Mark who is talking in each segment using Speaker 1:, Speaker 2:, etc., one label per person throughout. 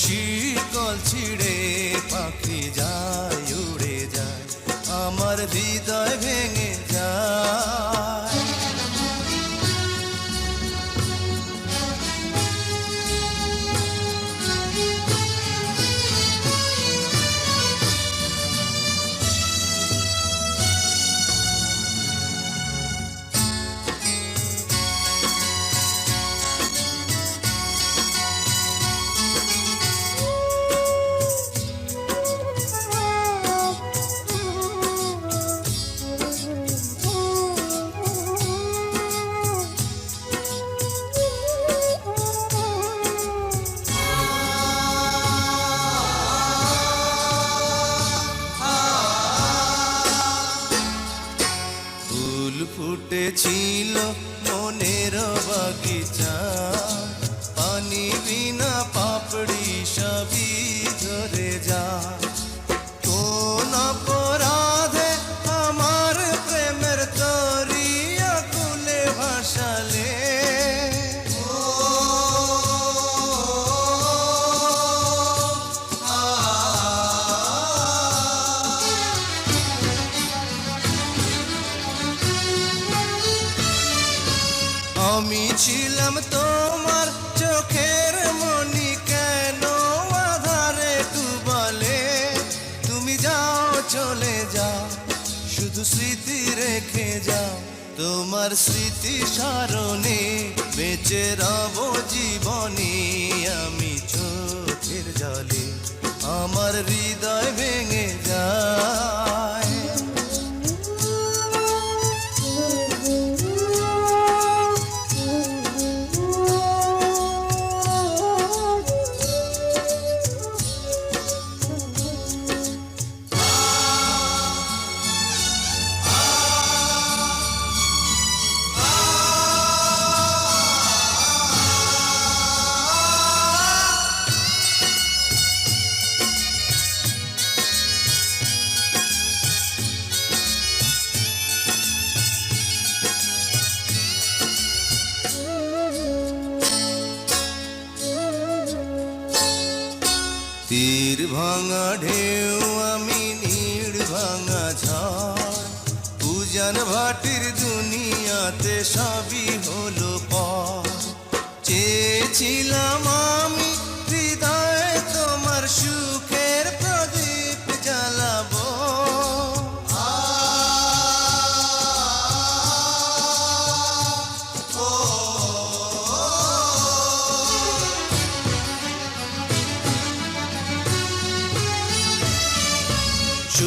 Speaker 1: শীতল ছিঁড়ে পাখি যায় উড়ে যায় আমার হৃদয় ভেঙে যায়। শুধু স্মৃতি রেখে যাও। তোমার স্মৃতি সারণে বেঁচে রব জীবনে। আমি চোখের জলে আমার হৃদয় ভেঙে যায়। ঢেউ আমি নীড় ভাঙা ঝড়। পূজন ভাটির দুনিয়াতে সবই হলো পর চেয়েছিলাম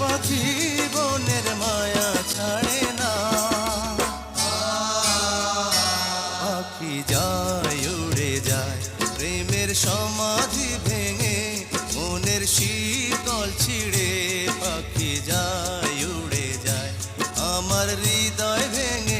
Speaker 1: বনের পাখি বনের মায়া ছাড়ে না। উড়ে যায়, প্রেমের সমাধি ভেঙে যায়, উড়ে যায়, আমার হৃদয় ভেঙে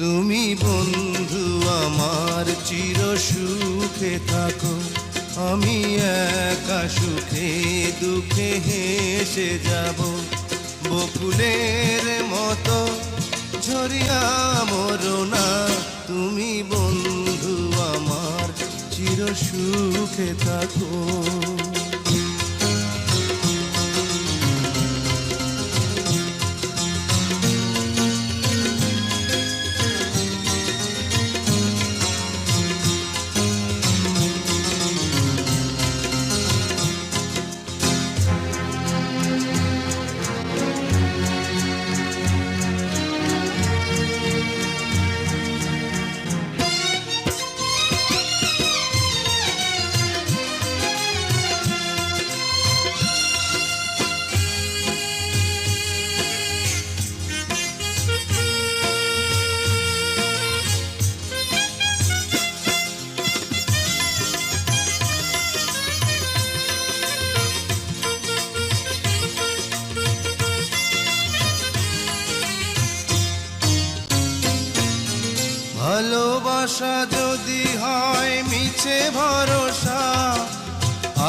Speaker 1: তুমি বন্ধু আমার চির সুখে থাকো। আমি একা সুখে দুঃখে হেসে যাব। বকুলের মতো ঝরিয়া মরো না। তুমি বন্ধু আমার চির সুখে থাকো।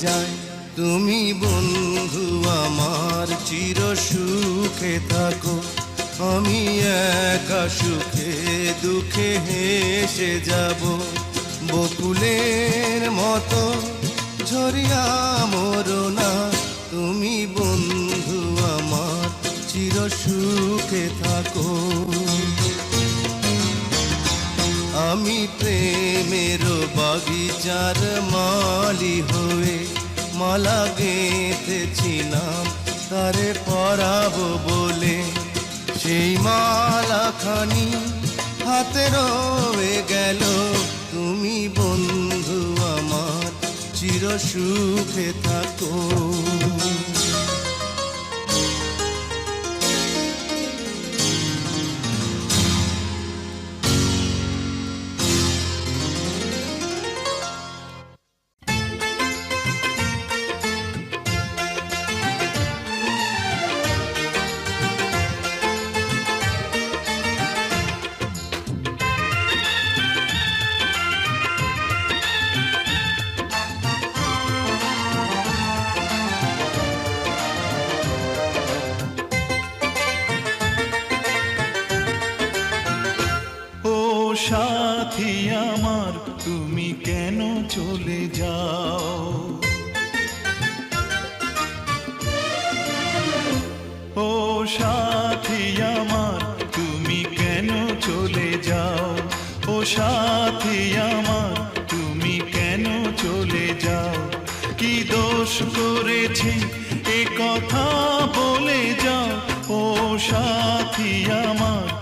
Speaker 1: যায়। তুমি বন্ধু আমার চির সুখে থাকো। আমি একা সুখে দুঃখে হেসে যাব। বকুলের মতো ঝরিয়া মরো না। তুমি বন্ধু আমার চির সুখে থাকো। আমি প্রেম প্রেমেরও বাগিচার মালি হয়ে মালা গেঁথেছিলাম, তারে পরাবো বলে। সেই মালাখানি হাতে রয়ে গেল, তুমি বন্ধু আমার চিরসুখে থাকো।
Speaker 2: কথা বলে যাও ও সাথী আমার।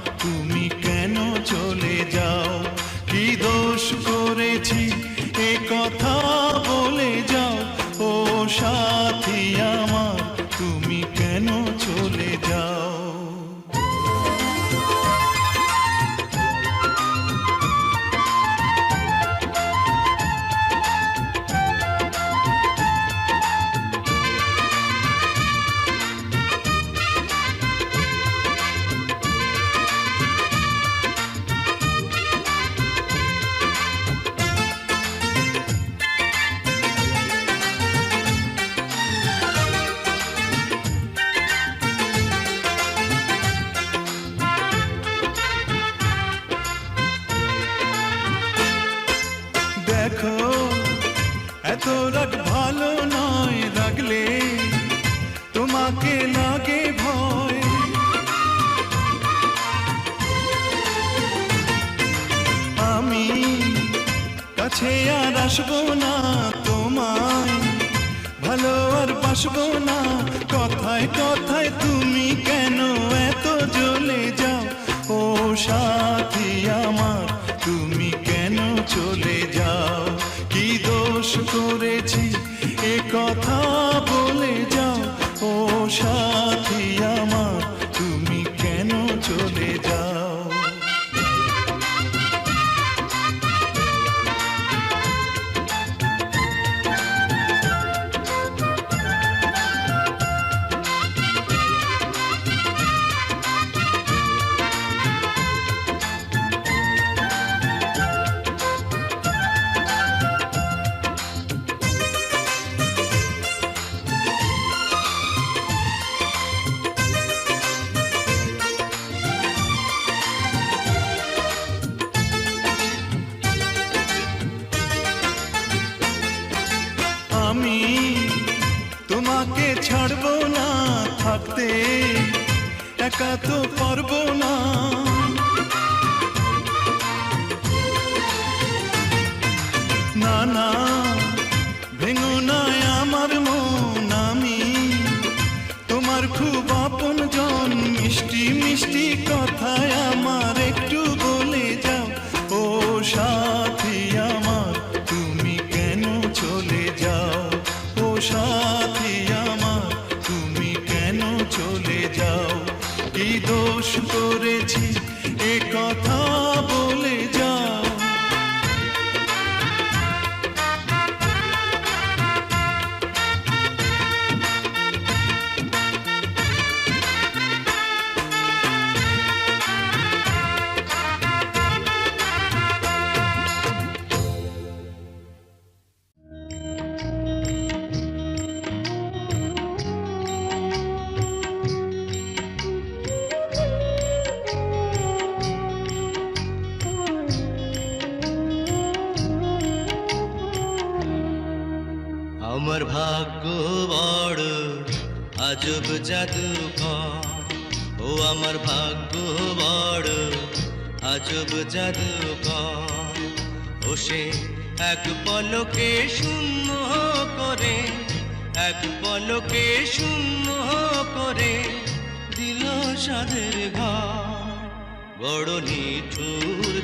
Speaker 2: পারব না। না না।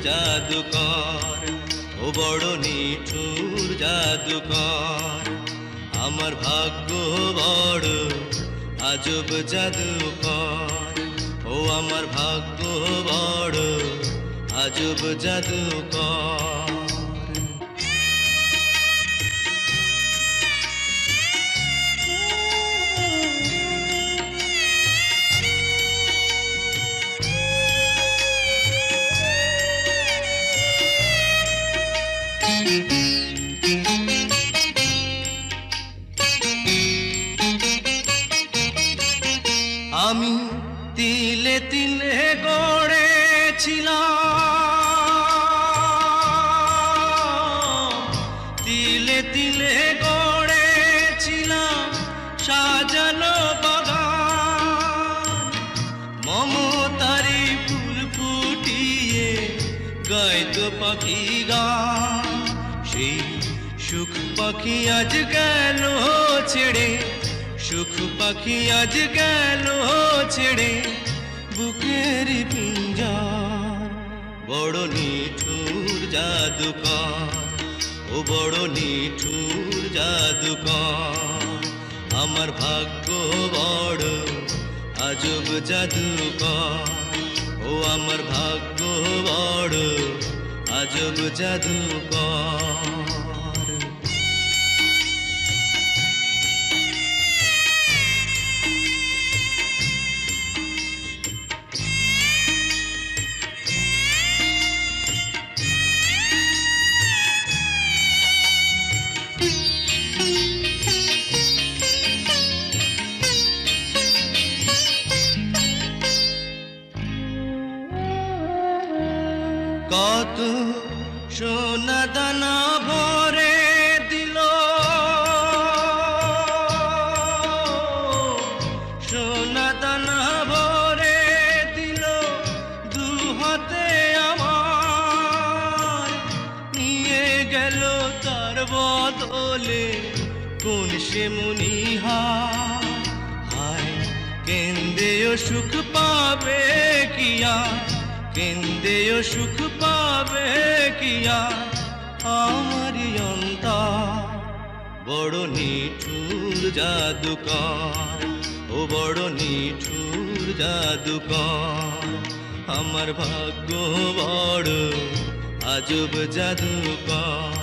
Speaker 1: জাদুকর। ও বড় নিঠুর জাদুকর। আমার ভাগ্য বড়, আজব জাদুকর। ও আমার ভাগ্য বড়, আজব জাদুকর। গড়েছিলাম তিলে তিলে গড়েছিলাম সাজানো বাগান। মমতারি ফুল ফুটিয়ে গাইতো পাখি গান। সেই সুখ পাখি আজ গেল ছেড়ে? সুখ পাখি আজ গেল ছেড়ে? বুকের পিঞ্জার বড় নিঠুর জাদুকর। ও বড় নিঠুর জাদুকর। আমার ভাগ্য বড়, আজব জাদুকর। ও আমার ভাগ্য বড়, আজব জাদুকর। তার বদলে কোন সে মুনিহা হায়? কেন্দ্রেও সুখ পাবে কিয়া? কেন্দ্রেও সুখ পাবে কিয়া? আমার অন্তর বড় নিঠুর জাদুকর। ও বড় নিঠুর জাদুকর। আমার ভাগ্য বড়, আজব জাদুকর।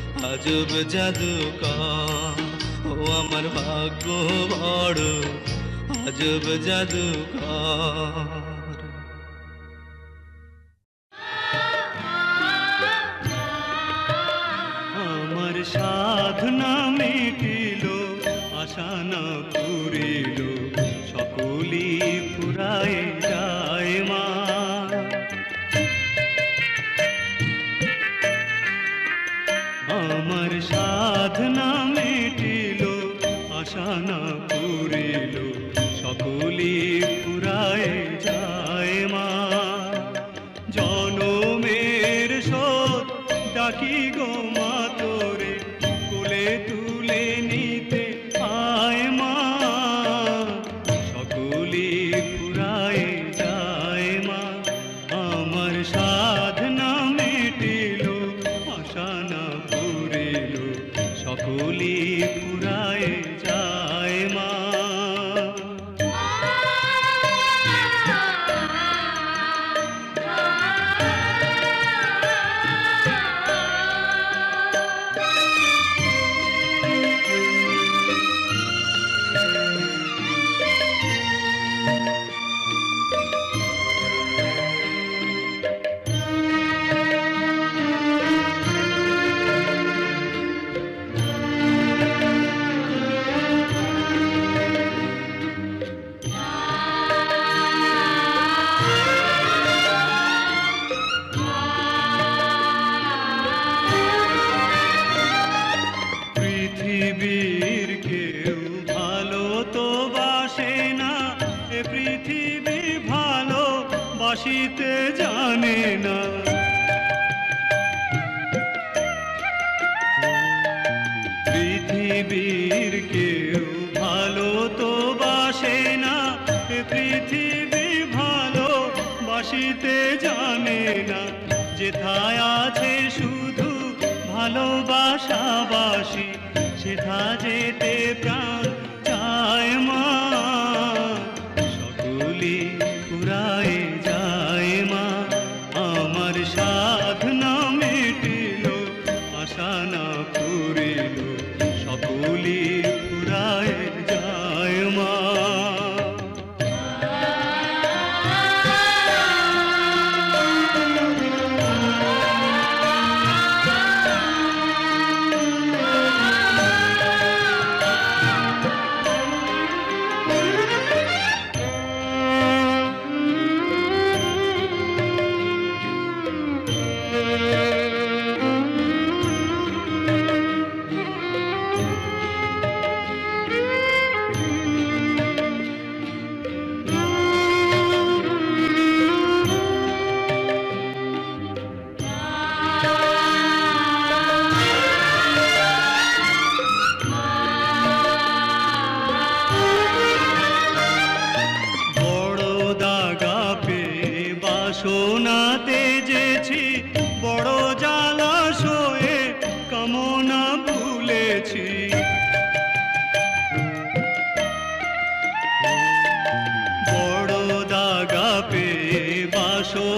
Speaker 1: আজব জাদুকর। ও আমার ভাগ্য বড়, আজব জাদুকর।
Speaker 3: আমার সাধনা মেটিল, আশা না পুরিল সকলি ফুরায় পুরিল সকলি পৃথিবী ভালো বাসিতে জানে না যেথায় আছে শুধু ভালোবাসাবাসি সেথা যেতে প্রাণ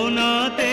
Speaker 3: না